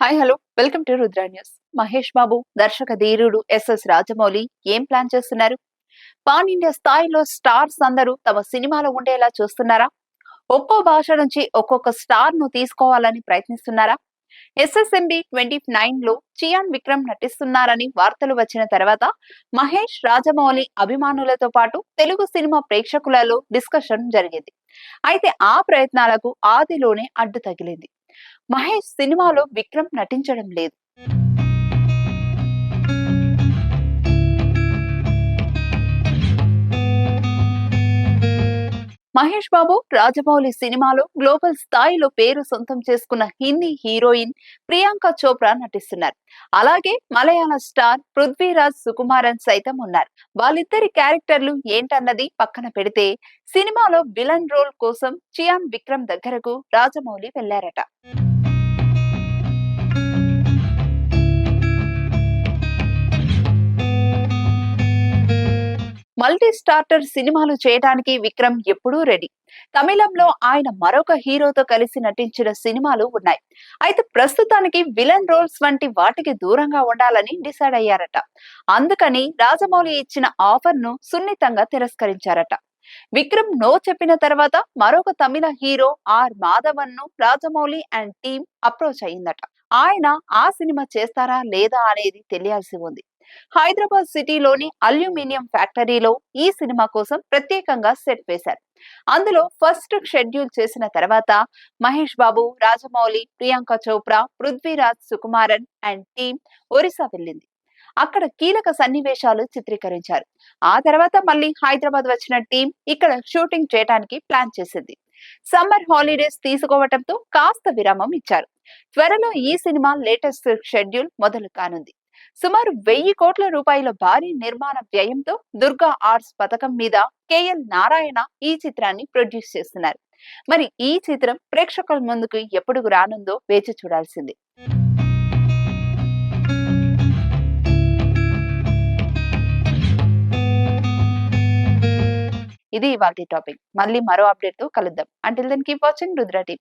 Hi hello welcome to Rudra news Mahesh Babu దర్శక ధీరుడు SS Rajamouli ఏం ప్లాన్ చేస్తున్నారు? పాన్ ఇండియా స్థాయిలో స్టార్స్ అందరూ తమ సినిమాలో ఉండేలా చూస్తున్నారా? ఒక్కో భాష నుంచి ఒక్కొక్క స్టార్ను తీసుకోవాలని ప్రయత్నిస్తున్నారా? ఎస్ఎస్ఎంబి ట్వంటీ నైన్లో చియాన్ విక్రమ్ నటిస్తున్నారని వార్తలు వచ్చిన తర్వాత మహేష్ రాజమౌళి అభిమానులతో పాటు తెలుగు సినిమా ప్రేక్షకులలో డిస్కషన్ జరిగింది. అయితే ఆ ప్రయత్నాలకు ఆదిలోనే అడ్డు తగిలింది. మహేష్ సినిమాలో విక్రమ్ నటించడం లేదు. మహేష్ బాబు రాజమౌళి సినిమాలో గ్లోబల్ స్థాయిలో పేరు సొంతం చేసుకున్న హిందీ హీరోయిన్ ప్రియాంక చోప్రా నటిస్తున్నారు. అలాగే మలయాళ స్టార్ పృథ్వీరాజ్ సుకుమారన్ సైతం ఉన్నారు. వాళ్ళిద్దరి క్యారెక్టర్లు ఏంటన్నది పక్కన పెడితే సినిమాలో విలన్ రోల్ కోసం చియాన్ విక్రమ్ దగ్గరకు రాజమౌళి వెళ్ళారట మల్టీ స్టార్టర్ సినిమాలు చేయడానికి విక్రమ్ ఎప్పుడూ రెడీ. తమిళంలో ఆయన మరొక హీరోతో కలిసి నటించిన సినిమాలు ఉన్నాయి. అయితే ప్రస్తుతానికి విలన్ రోల్స్ వంటి వాటికి దూరంగా ఉండాలని డిసైడ్ అయ్యారట. అందుకని రాజమౌళి ఇచ్చిన ఆఫర్ను సున్నితంగా తిరస్కరించారట. విక్రమ్ నో చెప్పిన తర్వాత మరొక తమిళ హీరో ఆర్ మాధవన్ను రాజమౌళి అండ్ టీమ్ అప్రోచ్ అయిందట ఆయన ఆ సినిమా చేస్తారా లేదా అనేది తెలియాల్సి ఉంది. హైదరాబాద్ సిటీలోని అల్యూమినియం ఫ్యాక్టరీలో ఈ సినిమా కోసం ప్రత్యేకంగా సెట్ వేశారు. అందులో ఫస్ట్ షెడ్యూల్ చేసిన తర్వాత మహేష్ బాబు రాజమౌళి ప్రియాంక చోప్రా పృథ్వీరాజ్ సుకుమారన్ అండ్ టీమ్ ఒరిస్సా వెళ్ళింది. అక్కడ కీలక సన్నివేశాలు చిత్రీకరించారు. ఆ తర్వాత మళ్ళీ హైదరాబాద్ వచ్చిన టీం ఇక్కడ షూటింగ్ చేయడానికి ప్లాన్ చేసింది. సమ్మర్ హాలిడేస్ తీసుకోవటంతో కాస్త విరామం ఇచ్చారు. త్వరలో ఈ సినిమా లేటెస్ట్ షెడ్యూల్ మొదలు కానుంది. సుమారు వెయ్యి కోట్ల రూపాయల భారీ నిర్మాణ వ్యయంతో దుర్గా ఆర్ట్స్ పథకం మీద కేఎల్ నారాయణ ఈ చిత్రాన్ని ప్రొడ్యూస్ చేస్తున్నారు. మరి ఈ చిత్రం ప్రేక్షకుల ముందుకు ఎప్పుడు రానుందో వేచి చూడాల్సింది. ఇది ఇవాళ టాపిక్. మళ్ళీ మరో అప్డేట్తో కలుద్దాం until then keep watching Rudra TV